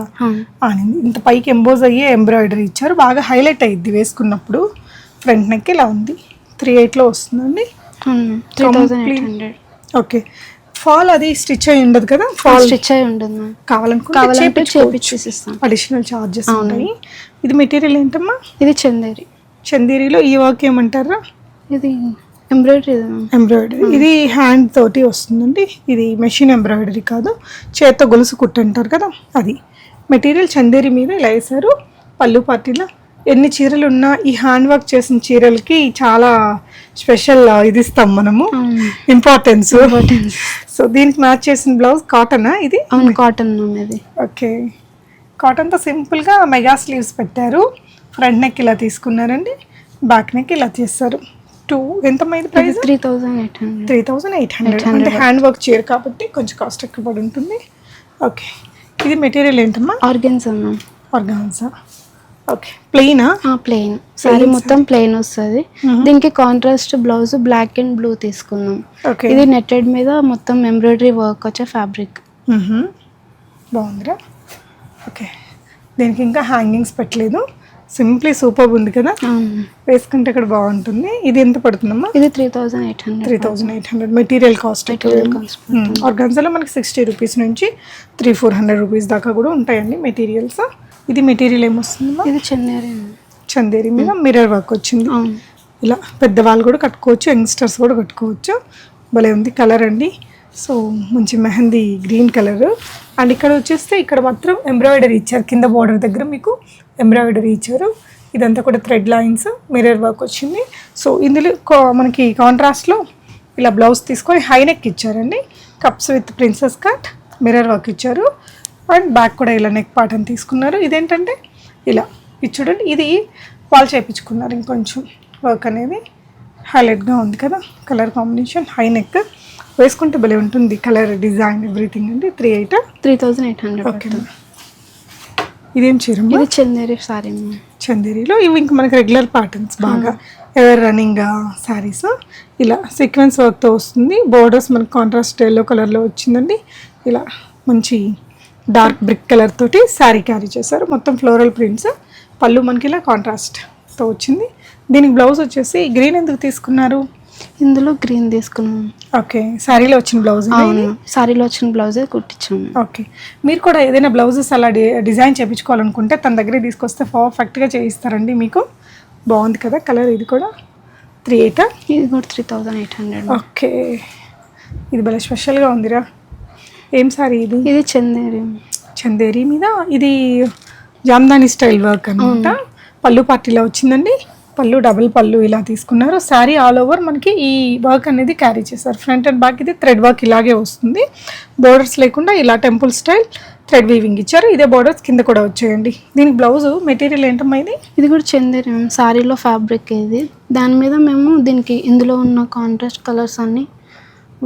ఆనింది ఇంత పైకి ఎంబోజ్ అయ్యే ఎంబ్రాయిడరీ ఇచ్చారు. బాగా హైలైట్ అయ్యిద్ది వేసుకున్నప్పుడు. ఫ్రంట్ నెక్ ఇలా ఉంది? త్రీ ఎయిట్లో వస్తుందండి.
Three thousand eight hundred.
Okay. Fall అది స్టిచ్ అయి ఉండదు కదా? ఫాల్
స్టిచ్ అయి ఉంటుంది మ్యామ్
కావాలనుకుంటే అడిషనల్ చార్జెస్ ఉంటాయి. ఇది మెటీరియల్ ఏంటమ్మా?
ఇది చందేరి.
చందేరిలో ఈ వర్క్ ఏమంటారా?
ఇది ఎంబ్రాయిడరీ
ఎంబ్రాయిడరీ ఇది హ్యాండ్ తోటి వస్తుందండి. ఇది మెషిన్ ఎంబ్రాయిడరీ కాదు. చేత్తో గొలుసు కుట్టు అంటారు కదా? అది. మెటీరియల్ చందేరి మీద ఇలా వేశారు. పళ్ళు పార్టీలో ఎన్ని చీరలు ఉన్నా ఈ హ్యాండ్ వర్క్ చేసిన చీరలకి చాలా స్పెషల్ ఇది ఇస్తాం మనము ఇంపార్టెన్స్ సో దీనికి మ్యాచ్ చేసిన బ్లౌజ్ కాటనా ఇది?
అవును కాటన్ ఇది
ఓకే కాటన్తో సింపుల్గా మెగా స్లీవ్స్ పెట్టారు. ఫ్రంట్ నెక్ ఇలా తీసుకున్నారండి. బ్యాక్ నెక్ ఇలా చేస్తారు. టూ ఎంత మైంది price
three thousand eight hundred
three thousand eight hundred అంటే హ్యాండ్ వర్క్ చీర కాబట్టి కొంచెం కాస్ట్ ఎక్కువ పడి ఉంటుంది. ఓకే ఇది మెటీరియల్ ఏంటమ్మా?
ఆర్గన్స్
ఆర్గాన్సా ఓకే ప్లెయినా
ప్లెయిన్ సారీ మొత్తం ప్లెయిన్ వస్తుంది. దీనికి contrast blouse black and blue తీసుకున్నాం
ఓకే
ఇది నెట్టెడ్ మీద మొత్తం ఎంబ్రాయిడరీ వర్క్ వచ్చే ఫ్యాబ్రిక్
బాగుందిరా. ఓకే దీనికి ఇంకా హ్యాంగింగ్స్ పెట్టలేదు. సింప్లీ సూపర్ ఉంది కదా? వేసుకుంటే ఇక్కడ బాగుంటుంది. ఇది ఎంత పడుతుందమ్మా?
ఇది three thousand eight hundred
three thousand eight hundred material cost ఆర్గాన్జాలో మనకి సిక్స్టీ రూపీస్ నుంచి త్రీ ఫోర్ హండ్రెడ్ రూపీస్ దాకా కూడా ఉంటాయండి మెటీరియల్స్ ఇది మెటీరియల్ ఏమొస్తుందమ్మా
ఇది చెన్నైరీ
చందేరి మీద మిర్రర్ వర్క్ వచ్చింది. ఇలా పెద్దవాళ్ళు కూడా కట్టుకోవచ్చు యంగ్స్టర్స్ కూడా కట్టుకోవచ్చు. భలే ఉంది కలర్ అండి. సో మంచి మెహందీ గ్రీన్ కలర్. అండ్ ఇక్కడ వచ్చేస్తే ఇక్కడ మాత్రం ఎంబ్రాయిడరీ ఇచ్చారు. కింద బోర్డర్ దగ్గర మీకు ఎంబ్రాయిడరీ ఇచ్చారు. ఇదంతా కూడా థ్రెడ్ లైన్స్ మిర్రర్ వర్క్ వచ్చింది. సో ఇందులో మనకి కాంట్రాస్ట్లో ఇలా బ్లౌజ్ తీసుకొని హై నెక్ ఇచ్చారండి. Cups with princess cut mirror work ఇచ్చారు. అండ్ బ్యాక్ కూడా ఇలా నెక్ పాటని తీసుకున్నారు. ఇదేంటంటే ఇలా ఇది చూడండి ఇది వాల్ చేయించుకున్నారు ఇంకొంచెం వర్క్ అనేది హైలైట్గా ఉంది కదా కలర్ కాంబినేషన్ హై నెక్ వేసుకుంటే భలే ఉంటుంది కలర్ డిజైన్ ఎవ్రీథింగ్ అండి. Three eight
three thousand eight hundred
okay ఇదేం
ఇది చందేరి సారీ
చందేరిలో ఇవి ఇంకా మనకి రెగ్యులర్ ప్యాటర్న్స్ బాగా. ఎవర్ రన్నింగ్ శారీస్ ఇలా సీక్వెన్స్ వర్క్తో వస్తుంది. బోర్డర్స్ మనకి కాంట్రాస్ట్ ఎల్లో కలర్లో వచ్చిందండి. ఇలా మంచి డార్క్ బ్రిక్ కలర్ తోటి శారీ క్యారీ చేశారు. మొత్తం ఫ్లోరల్ ప్రింట్స్ పళ్ళు మనకి ఇలా కాంట్రాస్ట్తో వచ్చింది. దీనికి బ్లౌజ్ వచ్చేసి గ్రీన్ ఎందుకు తీసుకున్నారు?
ఇందులో గ్రీన్ తీసుకున్నాం.
ఓకే శారీలో వచ్చిన బ్లౌజ్
అవును సారీలో వచ్చిన బ్లౌజే కుట్టించాము
ఓకే మీరు కూడా ఏదైనా బ్లౌజెస్ అలా డి డిజైన్ చేయించుకోవాలనుకుంటే తన దగ్గరే తీసుకొస్తే పర్ఫెక్ట్గా చేయిస్తారండి మీకు. బాగుంది కదా కలర్ ఇది కూడా? త్రీ ఎయిట్
ఇది కూడా three thousand eight hundred
okay ఇది భలే స్పెషల్గా ఉందిరా. ఏం సారీ ఇది?
ఇది చందేరి.
చందేరి మీద? ఇది జామ్దాని స్టైల్ వర్క్ అనమాట పళ్ళు పార్టీలో వచ్చిందండి. పళ్ళు డబుల్ పళ్ళు ఇలా తీసుకున్నారు. శారీ ఆల్ ఓవర్ మనకి ఈ వర్క్ అనేది క్యారీ చేశారు. ఫ్రంట్ అండ్ బ్యాక్ ఇది థ్రెడ్ వర్క్ ఇలాగే వస్తుంది. బోర్డర్స్ లేకుండా ఇలా టెంపుల్ స్టైల్ థ్రెడ్ వీవింగ్ ఇచ్చారు. ఇదే బోర్డర్స్ కింద కూడా వచ్చేయండి. దీనికి బ్లౌజ్ మెటీరియల్ ఏంటమ్మా ఇది?
ఇది కూడా చందేరి. మ్యామ్ సారీలో ఫ్యాబ్రిక్ ఇది. దాని మీద మేము దీనికి ఇందులో ఉన్న కాంట్రాస్ట్ కలర్స్ అన్ని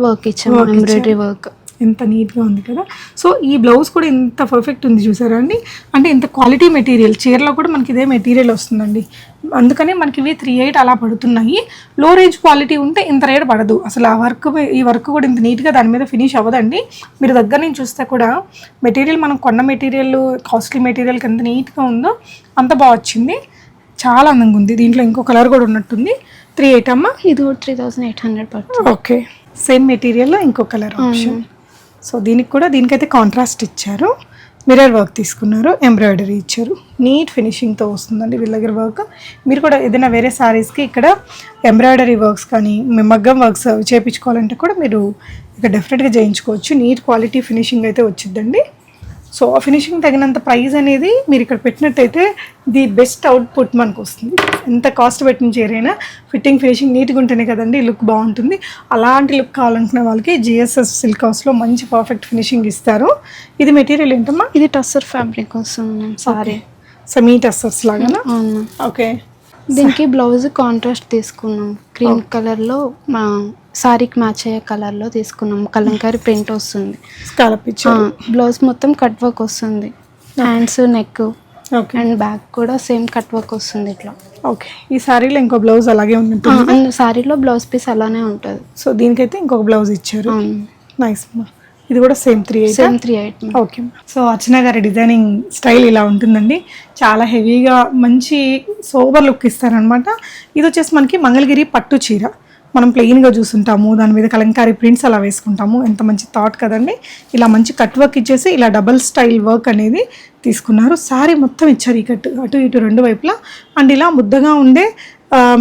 వర్క్ ఇచ్చాము. ఎంబ్రాయిడరీ వర్క్
ఎంత నీట్గా ఉంది కదా. సో ఈ బ్లౌజ్ కూడా ఇంత పర్ఫెక్ట్ ఉంది చూసారా అండి? అంటే ఇంత క్వాలిటీ మెటీరియల్ చీరలో కూడా మనకి ఇదే మెటీరియల్ వస్తుందండి. అందుకనే మనకి ఇవి త్రీ ఎయిట్ అలా పడుతున్నాయి. లో రేంజ్ క్వాలిటీ ఉంటే ఇంత రేట్ పడదు. అసలు ఆ వర్క్ ఈ వర్క్ కూడా ఇంత నీట్గా దాని మీద ఫినిష్ అవ్వదండి. మీరు దగ్గర నుంచి చూస్తే కూడా మెటీరియల్ మనం కొన్న మెటీరియల్ కాస్ట్లీ మెటీరియల్కి ఎంత నీట్గా ఉందో అంత బాగా వచ్చింది. చాలా అందంగా ఉంది. దీంట్లో ఇంకో కలర్ కూడా ఉన్నట్టుంది. త్రీ ఎయిట్ అమ్మ?
ఇది త్రీ థౌజండ్ ఎయిట్ హండ్రెడ్ పడుతుంది.
ఓకే. సేమ్ మెటీరియల్లో ఇంకో కలర్ ఆప్షన్ సో దీనికి కూడా దీనికైతే కాంట్రాస్ట్ ఇచ్చారు. మిర్రర్ వర్క్ తీసుకున్నారు ఎంబ్రాయిడరీ ఇచ్చారు. నీట్ ఫినిషింగ్తో వస్తుందండి వీళ్ళ దగ్గర వర్క్ మీరు కూడా ఏదైనా వేరే శారీస్కి ఇక్కడ ఎంబ్రాయిడరీ వర్క్స్ కానీ మగ్గం వర్క్స్ అవి చేయించుకోవాలంటే కూడా మీరు ఇక్కడ డెఫినెట్గా చేయించుకోవచ్చు. నీట్ క్వాలిటీ ఫినిషింగ్ అయితే వచ్చిందండి సో ఆ ఫినిషింగ్ తగినంత ప్రైస్ అనేది మీరు ఇక్కడ పెట్టినట్టయితే ది బెస్ట్ అవుట్పుట్ మనకు వస్తుంది. ఎంత కాస్ట్ పెట్టిన చీరైనా ఫిట్టింగ్ ఫినిషింగ్ నీట్గా ఉంటేనే కదండి లుక్ బాగుంటుంది. అలాంటి లుక్ కావాలనుకునే వాళ్ళకి జిఎస్ఎస్ సిల్క్ హౌస్లో మంచి పర్ఫెక్ట్ ఫినిషింగ్ ఇస్తారు. ఇది మెటీరియల్ ఏంటమ్మా?
ఇది tussar fabric ma'am sorry.
Semi tussars లాగానా?
అవును.
ఓకే
దీనికి బ్లౌజ్ కాంట్రాస్ట్ తీసుకున్నాం. క్రీమ్ కలర్లో మా సారీకి మ్యాచ్ అయ్యే కలర్లో తీసుకున్నాం. కలంకారీ ప్రింట్ వస్తుంది.
స్కాలప్
బ్లౌజ్ మొత్తం కట్ వర్క్ వస్తుంది. Hands neck
okay.
And back కూడా సేమ్ కట్ వర్క్ వస్తుంది ఇట్లా.
ఓకే. ఈ శారీలో ఇంకో బ్లౌజ్ అలాగే ఉంటుంది.
సారీలో బ్లౌజ్ పీస్ అలానే ఉంటుంది.
సో దీనికైతే ఇంకొక బ్లౌజ్ ఇచ్చారు. నైస్ ఇది కూడా same three eight
same three eight
okay so Archana గారి డిజైనింగ్ స్టైల్ ఇలా ఉంటుందండి. చాలా హెవీగా మంచి సోబర్ లుక్ ఇస్తారనమాట ఇది వచ్చేసి మనకి మంగళగిరి పట్టు చీర. మనం ప్లెయిన్గా చూసుంటాము దాని మీద కలంకారీ ప్రింట్స్ అలా వేసుకుంటాము. ఎంత మంచి థాట్ కదండి. ఇలా మంచి కట్ వర్క్ ఇచ్చేసి ఇలా డబల్ స్టైల్ వర్క్ అనేది తీసుకున్నారు. శారీ మొత్తం ఇచ్చారు ఈ కట్ అటు ఇటు రెండు వైపులా. అండ్ ఇలా ముద్దగా ఉండే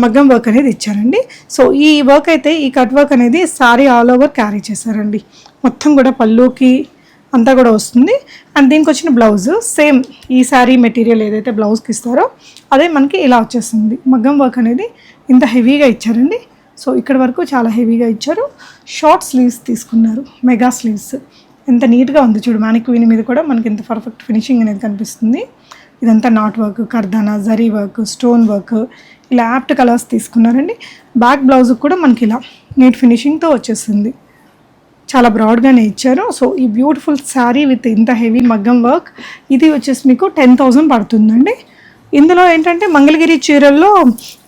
మగ్గం వర్క్ అనేది ఇచ్చారండి. సో ఈ వర్క్ అయితే ఈ కట్ వర్క్ అనేది సారీ ఆల్ ఓవర్ క్యారీ చేశారండి. మొత్తం కూడా పళ్ళుకి అంతా కూడా వస్తుంది. అండ్ దీనికి వచ్చిన బ్లౌజ్ సేమ్ ఈ శారీ మెటీరియల్ ఏదైతే బ్లౌజ్కి ఇస్తారో అదే మనకి ఇలా వచ్చేస్తుంది. మగ్గం వర్క్ అనేది ఇంత హెవీగా ఇచ్చారండి. సో ఇక్కడ వరకు చాలా హెవీగా ఇచ్చారు. షార్ట్ స్లీవ్స్ తీసుకున్నారు. మెగా స్లీవ్స్ ఎంత నీట్గా ఉంది చూడు మ్యానిక్వీన్ మీద కూడా మనకి ఇంత పర్ఫెక్ట్ ఫినిషింగ్ అనేది కనిపిస్తుంది. ఇదంతా నాట్ వర్క్ కర్దానా జరీ వర్క్ స్టోన్ వర్క్ ఇలా యాప్ట్ కలర్స్ తీసుకున్నారండి. బ్యాక్ బ్లౌజ్ కూడా మనకి ఇలా నీట్ ఫినిషింగ్తో వచ్చేసింది. చాలా బ్రాడ్గానే ఇచ్చారు. సో ఈ బ్యూటిఫుల్ శారీ విత్ ఇంత హెవీ మగ్గం వర్క్ ఇది వచ్చేసి మీకు టెన్ థౌజండ్ పడుతుందండి. ఇందులో ఏంటంటే మంగళగిరి చీరల్లో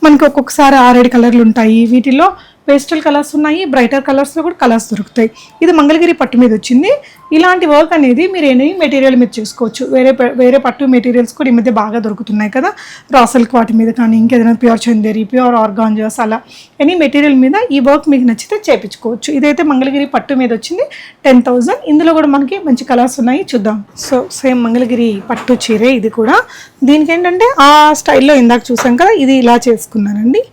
మనకి ఒక్కొక్కసారి ఆరేడు కలర్లు ఉంటాయి. వీటిల్లో పేస్టల్ కలర్స్ ఉన్నాయి బ్రైటర్ కలర్స్లో కూడా కలర్స్ దొరుకుతాయి. ఇది మంగళగిరి పట్టు మీద వచ్చింది. ఇలాంటి వర్క్ అనేది మీరు ఎనీ మెటీరియల్ మీద చేసుకోవచ్చు. వేరే ప- వేరే పట్టు మెటీరియల్స్ కూడా ఈ మధ్య బాగా దొరుకుతున్నాయి కదా. రాసల్కి వాటి మీద కానీ ఇంకేదైనా ప్యూర్ చందేరి ప్యూర్ ఆర్గాంజాస్ అలా ఎనీ మెటీరియల్ మీద ఈ వర్క్ మీకు నచ్చితే చేపించుకోవచ్చు. ఇదైతే మంగళగిరి పట్టు మీద వచ్చింది టెన్ థౌజండ్ ఇందులో కూడా మనకి మంచి కలర్స్ ఉన్నాయి చూద్దాం. సో సేమ్ మంగళగిరి పట్టు చీరే ఇది కూడా. దీనికి ఏంటంటే ఆ స్టైల్లో ఇందాక చూసాం కదా ఇది ఇలా చేసుకున్నానండి.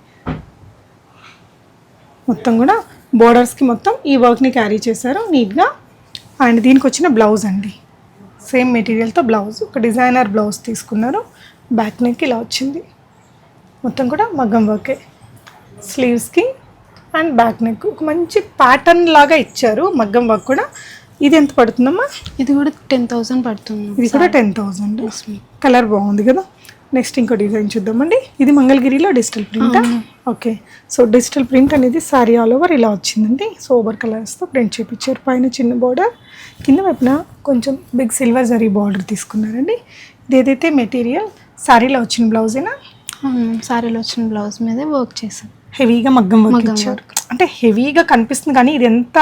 మొత్తం కూడా బోర్డర్స్కి మొత్తం ఈ వర్క్ని క్యారీ చేశారు నీట్గా అండ్ దీనికి వచ్చిన బ్లౌజ్ అండి. సేమ్ మెటీరియల్తో బ్లౌజ్ ఒక డిజైనర్ బ్లౌజ్ తీసుకున్నారు. బ్యాక్ నెక్ ఇలా వచ్చింది. మొత్తం కూడా మగ్గం వర్కే స్లీవ్స్కి అండ్ బ్యాక్ నెక్ ఒక మంచి ప్యాటర్న్ లాగా ఇచ్చారు మగ్గం వర్క్ కూడా. ఇది ఎంత పడుతుందమ్మా?
ఇది కూడా టెన్ థౌసండ్ పడుతుంది
ఇది కూడా టెన్ థౌజండ్ కలర్ బాగుంది కదా? నెక్స్ట్ ఇంకో డిజైన్ చూద్దామండి. ఇది మంగళగిరిలో digital print okay. So digital print అనేది సారీ ఆల్ ఓవర్ ఇలా వచ్చిందండి. సోబర్ కలర్స్తో ప్రింట్ చేపించారు పైన చిన్న బార్డర్ కింద వైపున కొంచెం బిగ్ సిల్వర్ జరీ బార్డర్ తీసుకున్నారండి. ఇది ఏదైతే మెటీరియల్ సారీలో వచ్చిన బ్లౌజేనా
సారీలో వచ్చిన బ్లౌజ్ మీదే వర్క్ చేసాం
హెవీగా మగ్గం వర్క్ ఇచ్చారు. అంటే హెవీగా కనిపిస్తుంది కానీ ఇది ఎంత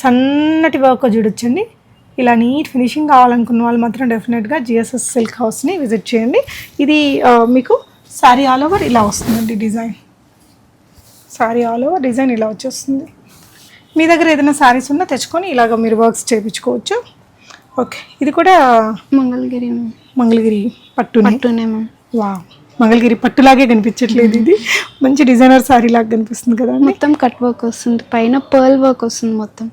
సన్నటి వర్క్ చూడొచ్చండి. ఇలా నీట్ ఫినిషింగ్ కావాలనుకున్న వాళ్ళు మాత్రం డెఫినెట్గా జిఎస్ఎస్ సిల్క్ హౌస్ని విజిట్ చేయండి. ఇది మీకు సారీ ఆల్ ఓవర్ ఇలా వస్తుందండి design. Sari all over design ఇలా వచ్చేస్తుంది. మీ దగ్గర ఏదైనా సారీస్ ఉన్నా తెచ్చుకొని ఇలాగ మీరు వర్క్స్ చేయించుకోవచ్చు. ఓకే ఇది కూడా
మంగళగిరి
మంగళగిరి పట్టునే?
మ్యామ్.
వా మంగళగిరి పట్టులాగే కనిపించట్లేదు ఇది. మంచి డిజైనర్ సారీ లాగా కనిపిస్తుంది కదా
మొత్తం కట్ వర్క్ వస్తుంది. పైన పర్ల్ వర్క్ వస్తుంది మొత్తం.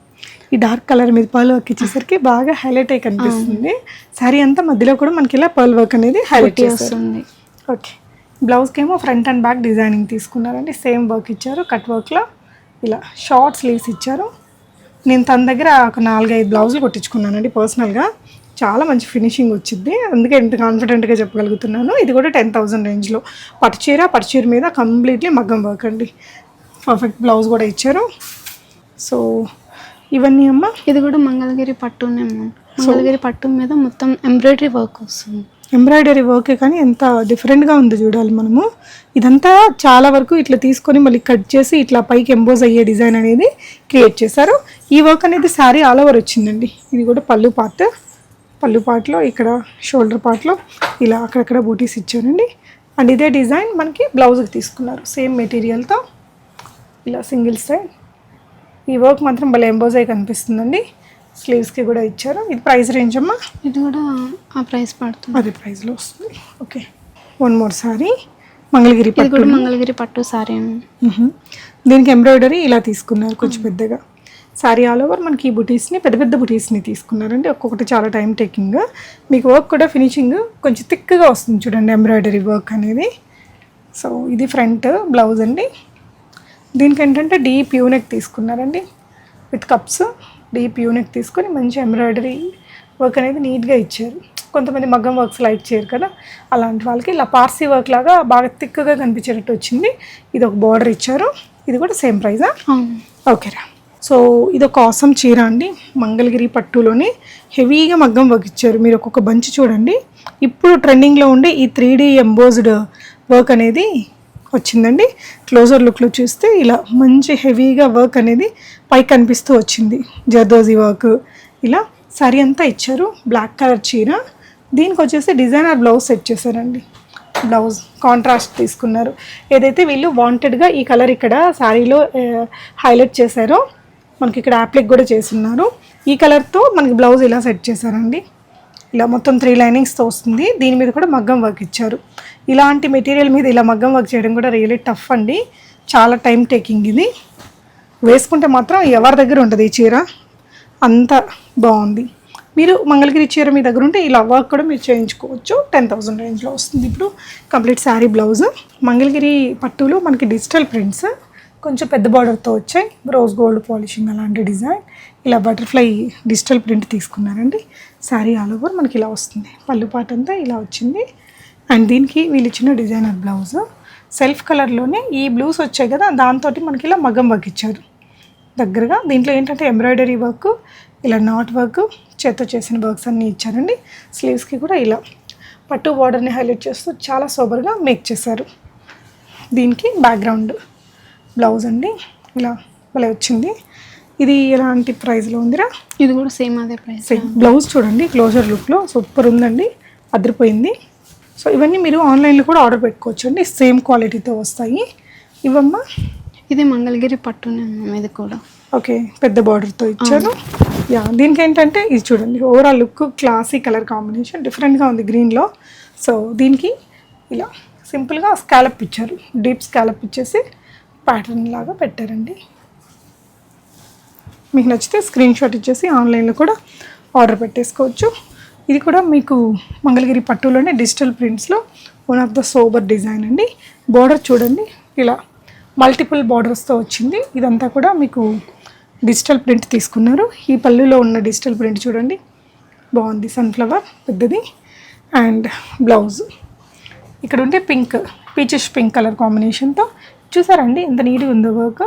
ఈ డార్క్ కలర్ మీద పర్ల్ వర్క్ ఇచ్చేసరికి బాగా హైలైట్ అయి కనిపిస్తుంది. సారీ అంతా మధ్యలో కూడా మనకి ఇలా పర్ల్ వర్క్ అనేది హైలైట్
వస్తుంది
ఓకే బ్లౌజ్కి ఏమో ఫ్రంట్ అండ్ బ్యాక్ డిజైనింగ్ తీసుకున్నారండి. సేమ్ వర్క్ ఇచ్చారు. కట్ వర్క్లో ఇలా షార్ట్ స్లీవ్స్ ఇచ్చారు. నేను తన దగ్గర ఒక నాలుగైదు బ్లౌజులు కొట్టించుకున్నానండి పర్సనల్గా చాలా మంచి ఫినిషింగ్ వచ్చింది. అందుకే ఇంత కాన్ఫిడెంట్గా చెప్పగలుగుతున్నాను. ఇది కూడా టెన్ థౌజండ్ రేంజ్లో పట్టుచీర పట్టుచీర మీద కంప్లీట్లీ మగ్గం వర్క్ అండి. పర్ఫెక్ట్ బ్లౌజ్ కూడా ఇచ్చారు. సో ఇవన్నీ అమ్మ?
ఇది కూడా మంగళగిరి పట్టునే మంగళగిరి పట్టు మీద మొత్తం ఎంబ్రాయిడరీ వర్క్ వస్తుంది.
ఎంబ్రాయిడరీ వర్కే కానీ ఎంత డిఫరెంట్గా ఉంది చూడాలి మనము. ఇదంతా చాలా వరకు ఇట్లా తీసుకొని మళ్ళీ కట్ చేసి ఇట్లా పైకి ఎంబోజ్ అయ్యే డిజైన్ అనేది క్రియేట్ చేశారు. ఈ వర్క్ అనేది సారీ ఆల్ ఓవర్ వచ్చిందండి. ఇది కూడా పళ్ళు పార్ట్ పళ్ళు పార్ట్లో ఇక్కడ షోల్డర్ పార్ట్లో ఇలా అక్కడక్కడ బూటీస్ ఇచ్చారండి అండ్ ఇదే డిజైన్ మనకి బ్లౌజ్కి తీసుకున్నారు. సేమ్ మెటీరియల్తో ఇలా సింగిల్ సైడ్ ఈ వర్క్ మాత్రం భలే ఎంబోజ్ అయ్యి కనిపిస్తుందండి. స్లీవ్స్కి కూడా ఇచ్చారు. ఇది ప్రైస్ రేంజ్ అమ్మా?
ఇది కూడా ఆ ప్రైస్ పడుతుంది.
అదే ప్రైస్లో వస్తుంది. Okay. One more sari. Mangalagiri పట్టు
కూడా మంగళగిరి పట్టు సారీ.
దీనికి ఎంబ్రాయిడరీ ఇలా తీసుకున్నారు కొంచెం పెద్దగా. సారీ ఆల్ ఓవర్ మనకి ఈ బుటీస్ని పెద్ద పెద్ద బుటీస్ని తీసుకున్నారండి. ఒక్కొక్కటి చాలా టైం టేకింగ్. మీకు వర్క్ కూడా ఫినిషింగ్ కొంచెం థిక్గా వస్తుంది చూడండి ఎంబ్రాయిడరీ వర్క్ అనేది. సో ఇది ఫ్రంట్ బ్లౌజ్ అండి. దీనికి ఏంటంటే డీప్ యూనెక్ తీసుకున్నారండి. With cups deep U neck తీసుకొని మంచి ఎంబ్రాయిడరీ వర్క్ అనేది నీట్గా ఇచ్చారు. కొంతమంది మగ్గం వర్క్స్ లైక్ చేయరు కదా అలాంటి వాళ్ళకి ఇలా పార్సీ వర్క్ లాగా బాగా థిక్గా కనిపించేటట్టు వచ్చింది. ఇది ఒక బార్డర్ ఇచ్చారు. ఇది కూడా సేమ్ ప్రైజా ఓకేరా సో ఇది ఒక ఆసం చీర అండి. మంగళగిరి పట్టులోనే హెవీగా మగ్గం వర్క్ ఇచ్చారు. మీరు ఒక్కొక్క బంచ్ చూడండి. ఇప్పుడు ట్రెండింగ్లో ఉండే ఈ త్రీ డీ ఎంబోజ్డ్ వర్క్ అనేది వచ్చిందండి. క్లోజర్ లుక్లో చూస్తే ఇలా మంచి హెవీగా వర్క్ అనేది పైకి కనిపిస్తూ వచ్చింది. జర్దోజీ వర్క్ ఇలా సారీ అంతా ఇచ్చారు. బ్లాక్ కలర్ చీర. దీనికి వచ్చేసి డిజైనర్ బ్లౌజ్ సెట్ చేశారండి. బ్లౌజ్ కాంట్రాస్ట్ తీసుకున్నారు. ఏదైతే వీళ్ళు వాంటెడ్గా ఈ కలర్ ఇక్కడ శారీలో హైలైట్ చేశారో మనకి ఇక్కడ యాప్లిక్ కూడా చేస్తున్నారు. ఈ కలర్తో మనకి బ్లౌజ్ ఇలా సెట్ చేశారండి. ఇలా మొత్తం త్రీ లైనింగ్స్తో వస్తుంది. దీని మీద కూడా మగ్గం వర్క్ ఇచ్చారు. ఇలాంటి మెటీరియల్ మీద ఇలా మగ్గం వర్క్ చేయడం కూడా రియలీ టఫ్ అండి. చాలా టైం టేకింగ్ ఇది. వేసుకుంటే మాత్రం ఎవరి దగ్గర ఉంటుంది ఈ చీర? అంత బాగుంది. మీరు మంగళగిరి చీర మీ దగ్గర ఉంటే ఇలా వర్క్ కూడా మీరు చేయించుకోవచ్చు. టెన్ థౌసండ్ రేంజ్లో వస్తుంది ఇప్పుడు. కంప్లీట్ శారీ బ్లౌజ్ మంగళగిరి పట్టులు మనకి డిజిటల్ ప్రింట్స్ కొంచెం పెద్ద బార్డర్తో వచ్చాయి. రోజ్ గోల్డ్ పాలిషింగ్ అలాంటి డిజైన్ ఇలా బటర్ఫ్లై డిజిటల్ ప్రింట్ తీసుకున్నారండి. శారీ ఆల్ ఓవర్ మనకి ఇలా వస్తుంది. పళ్ళు పాట అంతా ఇలా వచ్చింది. అండ్ దీనికి వీళ్ళు ఇచ్చిన డిజైనర్ బ్లౌజ్. సెల్ఫ్ కలర్లోనే ఈ బ్లూస్ వచ్చాయి కదా దాంతో మనకి ఇలా మగ్గం వర్క్ ఇచ్చారు. దగ్గరగా దీంట్లో ఏంటంటే ఎంబ్రాయిడరీ వర్క్ ఇలా నాట్ వర్క్ చేత్తో చేసిన వర్క్స్ అన్నీ ఇచ్చారండి. స్లీవ్స్కి కూడా ఇలా పట్టు బార్డర్ని హైలైట్ చేస్తూ చాలా సోబర్గా మేక్ చేశారు. దీనికి బ్యాక్గ్రౌండ్ బ్లౌజ్ అండి. ఇలా భలే వచ్చింది. ఇది ఎలాంటి ప్రైస్లో ఉందిరా?
ఇది కూడా సేమ్ అదే ప్రైస్
సేమ్ బ్లౌజ్ చూడండి క్లోజర్ లుక్లో సూపర్ ఉందండి అదిరిపోయింది. సో ఇవన్నీ మీరు ఆన్లైన్లో కూడా ఆర్డర్ పెట్టుకోవచ్చు అండి సేమ్ క్వాలిటీతో వస్తాయి. ఇవమ్మా?
ఇది మంగళగిరి పట్టునే ఇది కూడా.
ఓకే పెద్ద బార్డర్తో ఇచ్చారు యా దీనికి ఏంటంటే ఇది చూడండి overall look classy colour combination డిఫరెంట్గా ఉంది గ్రీన్లో సో దీనికి ఇలా సింపుల్గా స్కాలప్ ఇచ్చారు. డీప్ స్కాలప్ ఇచ్చేసి ప్యాటర్న్ లాగా పెట్టారండి. మీకు నచ్చితే స్క్రీన్ షాట్ ఇచ్చేసి ఆన్లైన్లో కూడా ఆర్డర్ పెట్టేసుకోవచ్చు. ఇది కూడా మీకు మంగళగిరి పట్టులోనే digital ప్రింట్స్లో one of the sober design అండి. బోర్డర్ చూడండి ఇలా మల్టిపుల్ బార్డర్స్తో వచ్చింది. ఇదంతా కూడా మీకు డిజిటల్ ప్రింట్ తీసుకున్నారు. ఈ పళ్ళులో ఉన్న డిజిటల్ ప్రింట్ చూడండి. బాగుంది సన్ఫ్లవర్ పెద్దది. అండ్ బ్లౌజ్ ఇక్కడ ఉంటే పింక్ పీచెస్ పింక్ కలర్ కాంబినేషన్తో చూసారండి ఎంత నీట్గా ఉందో వర్క్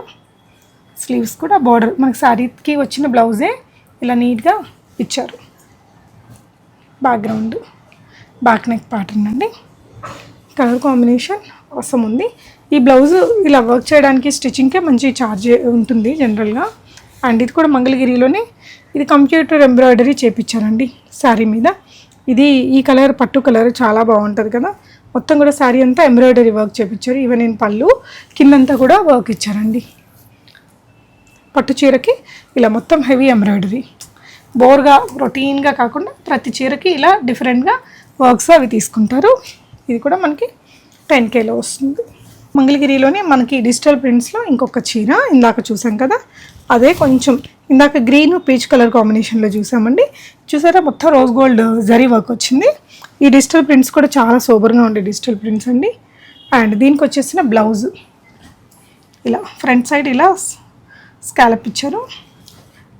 స్లీవ్స్ కూడా బార్డర్ మనకి శారీకి వచ్చిన బ్లౌజే ఇలా నీట్గా ఇచ్చారు. బ్యాక్గ్రౌండ్ బ్యాక్ నెక్ ప్యాటర్న్ అండి. కలర్ కాంబినేషన్ అవసరం ఉంది. ఈ బ్లౌజ్ ఇలా వర్క్ చేయడానికి స్టిచ్చింగ్కే మంచి ఛార్జ్ ఉంటుంది జనరల్గా అండ్ ఇది కూడా మంగళగిరిలోనే ఇది కంప్యూటర్ ఎంబ్రాయిడరీ చేపించారండి శారీ మీద. ఇది ఈ కలర్ పట్టు కలర్ చాలా బాగుంటుంది కదా. మొత్తం కూడా శారీ అంతా ఎంబ్రాయిడరీ వర్క్ చేపించారు. ఈవెన్ నేను పళ్ళు కిందంతా కూడా వర్క్ ఇచ్చారండి. పట్టు చీరకి ఇలా మొత్తం హెవీ ఎంబ్రాయిడరీ. బోర్గా రొటీన్గా కాకుండా ప్రతి చీరకి ఇలా డిఫరెంట్గా వర్క్స్ అవి తీసుకుంటారు. ఇది కూడా మనకి టెన్ కేలో వస్తుంది. మంగళగిరిలోనే మనకి డిజిటల్ ప్రింట్స్లో ఇంకొక చీర ఇందాక చూసాం కదా. అదే కొంచెం ఇందాక గ్రీన్ పీచ్ కలర్ కాంబినేషన్లో చూసామండి. చూసారా? మొత్తం రోజ్ గోల్డ్ జరీ వర్క్ వచ్చింది. ఈ డిజిటల్ ప్రింట్స్ కూడా చాలా సూపర్గా ఉండే డిజిటల్ ప్రింట్స్ అండి. అండ్ దీనికి వచ్చేసిన బ్లౌజ్. ఇలా ఫ్రంట్ సైడ్ ఇలా స్కాలప్ ఇచ్చారు.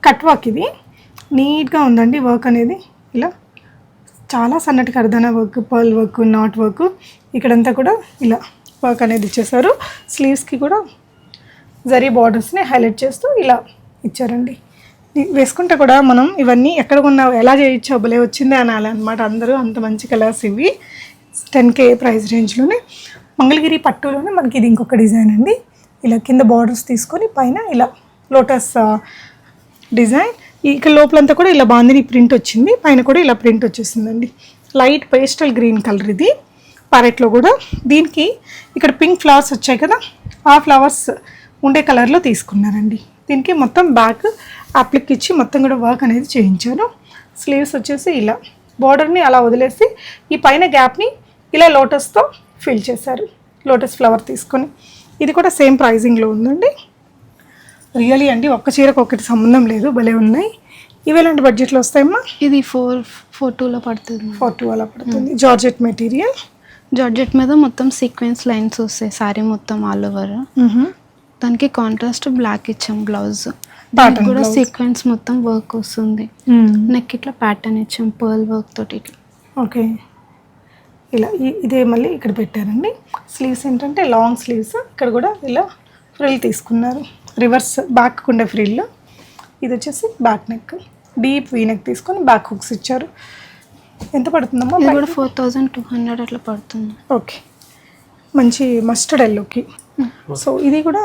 కట్ వర్క్ ఇది. నీట్గా ఉందండి వర్క్ అనేది. ఇలా చాలా సన్నటి కర్దన work pearl work knot work ఇక్కడంతా కూడా ఇలా వర్క్ అనేది ఇచ్చేసారు స్లీవ్స్కి కూడా జరీ బార్డర్స్ని హైలైట్ చేస్తూ ఇలా ఇచ్చారండి. వేసుకుంటే కూడా మనం ఇవన్నీ ఎక్కడ కొన్నావు ఎలా చేయొచ్చో భలే వచ్చిందే అనాలి అనమాట అందరూ అంత మంచి కలర్స్ ఇవి. టెన్ కే ప్రైస్ రేంజ్లోనే. మంగళగిరి పట్టులోనే మనకి ఇది ఇంకొక డిజైన్ అండి. ఇలా కింద బార్డర్స్ తీసుకొని పైన ఇలా లోటస్ డిజైన్. ఇక్కడ లోపలంతా కూడా ఇలా బాందిని ప్రింట్ వచ్చింది. పైన కూడా ఇలా ప్రింట్ వచ్చేసిందండి. లైట్ పేస్టల్ గ్రీన్ కలర్ ఇది. ప్యారెట్లో కూడా. దీనికి ఇక్కడ పింక్ ఫ్లవర్స్ వచ్చాయి కదా ఆ ఫ్లవర్స్ ఉండే కలర్లో తీసుకున్నారండి. దీనికి మొత్తం బ్యాక్ అప్లిక్ ఇచ్చి మొత్తం కూడా వర్క్ అనేది చేయించారు. స్లీవ్స్ వచ్చేసి ఇలా బార్డర్ని అలా వదిలేసి ఈ పైన గ్యాప్ని ఇలా లోటస్తో ఫిల్ చేశారు. లోటస్ ఫ్లవర్ తీసుకొని. ఇది కూడా సేమ్ ప్రైజింగ్లో ఉందండి. రియలీ అండి ఒక్క చీరకు ఒకటి సంబంధం లేదు భలే ఉన్నాయి. ఇవి ఎలాంటి బడ్జెట్లో వస్తాయమ్మా?
ఇది ఫోర్ ఫోర్ టూలో పడుతుంది.
ఫోర్ టూ అలా పడుతుంది. జార్జెట్ మెటీరియల్
జార్జెట్ మీద మొత్తం సీక్వెన్స్ లైన్స్ వస్తాయి సారీ మొత్తం ఆల్ ఓవర్ దానికి కాంట్రాస్ట్ బ్లాక్ ఇచ్చాం బ్లౌజ్ దానికి కూడా సీక్వెన్స్ మొత్తం వర్క్ వస్తుంది. నెక్ ఇట్లా ప్యాటర్న్ ఇచ్చాం పర్ల్ వర్క్ తోటి ఇట్లా.
ఓకే. ఇలా ఇదే మళ్ళీ ఇక్కడ పెట్టారండి. స్లీవ్స్ ఏంటంటే లాంగ్ స్లీవ్స్ ఇక్కడ కూడా ఇలా ఫ్రిల్ తీసుకున్నారు. రివర్స్ బ్యాక్ ఉండే ఫ్రిల్ ఇది వచ్చేసి back neck. Deep V neck తీసుకొని బ్యాక్ హుక్స్ ఇచ్చారు. ఎంత పడుతుందమ్మా?
ఇది కూడా ఫోర్ థౌజండ్ టూ హండ్రెడ్ అట్లా పడుతుంది.
ఓకే. మంచి మస్టర్డ్ ఎల్లోకి. సో ఇది కూడా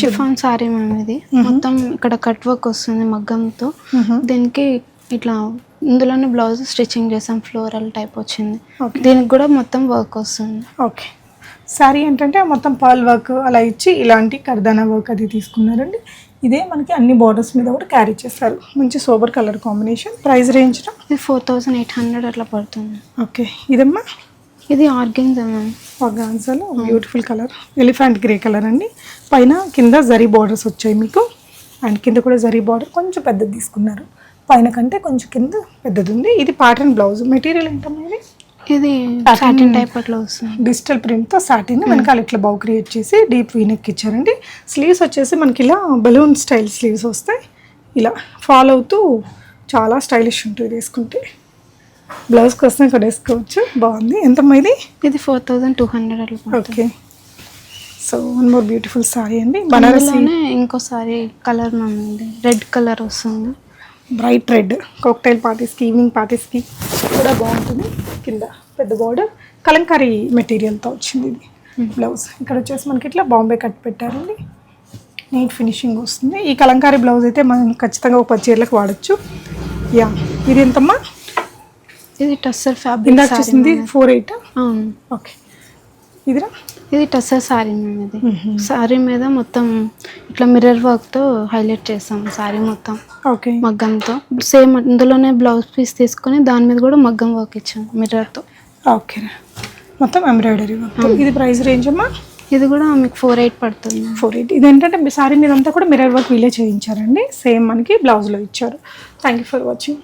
షిఫాన్ సారీ మ్యామ్ ఇది. మొత్తం ఇక్కడ కట్ వర్క్ వస్తుంది మగ్గంతో. దీనికి ఇట్లా ఇందులోనే బ్లౌజ్ స్టిచ్చింగ్ చేసాం ఫ్లోరల్ టైప్ వచ్చింది. దీనికి కూడా మొత్తం వర్క్ వస్తుంది.
ఓకే. శారీ ఏంటంటే మొత్తం పర్ల్ వర్క్ అలా ఇచ్చి ఇలాంటి కర్దానా వర్క్ అది తీసుకున్నారండి. ఇదే మనకి అన్ని బార్డర్స్ మీద కూడా క్యారీ చేస్తారు. మంచి sober colour combination price range
ఇది ఫోర్ థౌజండ్ ఎయిట్ హండ్రెడ్ అట్లా పడుతుంది.
ఓకే ఇదమ్మా?
ఇది organza ma'am
ఆర్గాన్జాలో beautiful colour elephant grey colour అండి. పైన కింద జరీ బార్డర్స్ వచ్చాయి మీకు. అండ్ కింద కూడా జరీ బార్డర్ కొంచెం పెద్దది తీసుకున్నారు. పైన కంటే కొంచెం కింద పెద్దది ఉంది. ఇది పాటర్న్ బ్లౌజ్ మెటీరియల్ ఏంటమ్మా ఇది
ఇది సాటిన్ టైప్ అట్లా వస్తుంది.
డిజిటల్ ప్రింట్తో సాటిన్ వెనకాల ఇట్లా బౌ క్రియేట్ చేసి డీప్ వీనెక్ ఇచ్చారండి. స్లీవ్స్ వచ్చేసి మనకి ఇలా బలూన్ స్టైల్ స్లీవ్స్ వస్తాయి. ఇలా ఫాలో అవుతూ చాలా స్టైలిష్ ఉంటుంది వేసుకుంటే. బ్లౌజ్ కోసం ఇక్కడ వేసుకోవచ్చు బాగుంది. ఎంతమ్మా ఇది?
ఇది ఫోర్ థౌజండ్ టూ హండ్రెడ్ అట్లా
okay so one more beautiful sari అండి. బనారసి
అందులోనే ఇంకోసారి కలర్ ఇది రెడ్ కలర్ వస్తుంది.
బ్రైట్ రెడ్ కాక్టైల్ పార్టీస్కి ఈవినింగ్ పార్టీస్కి కూడా బాగుంటుంది. కింద పెద్ద బార్డర్ కలంకారీ మెటీరియల్తో వచ్చింది ఇది. బ్లౌజ్ ఇక్కడ వచ్చేసి మనకి ఇట్లా బాంబే కట్ పెట్టారండి. నీట్ ఫినిషింగ్ వస్తుంది. ఈ కలంకారీ బ్లౌజ్ అయితే మనం ఖచ్చితంగా ఒక పది చీరలకు వాడచ్చు. యా ఇది ఎంతమ్మా?
ఇది టస్సర్ ఫ్యాబ్రిక్
ఇందాక చూసింది ఫోర్ ఎయిట్ ఓకే ఇదిరా?
ఇది టస్సర్ సారీ మ్యామ్ ఇది. సారీ మీద మొత్తం ఇట్లా మిర్రర్ వర్క్తో హైలైట్ చేసాం సారీ మొత్తం.
ఓకే.
మగ్గంతో. సేమ్ ఇందులోనే బ్లౌజ్ పీస్ తీసుకొని దాని మీద కూడా మగ్గం వర్క్ ఇచ్చాం మిర్రర్తో
ఓకే. మొత్తం ఎంబ్రాయిడరీ వర్క్ ఇది ప్రైస్ రేంజ్ అమ్మా?
ఇది కూడా మీకు ఫోర్ ఎయిట్ పడుతుంది
ఫోర్ ఎయిట్ ఇది ఏంటంటే సారీ మీదంతా కూడా మిర్రర్ వర్క్ వీలే చేయించారండి. సేమ్ మనకి బ్లౌజ్లో ఇచ్చారు. Thank you for watching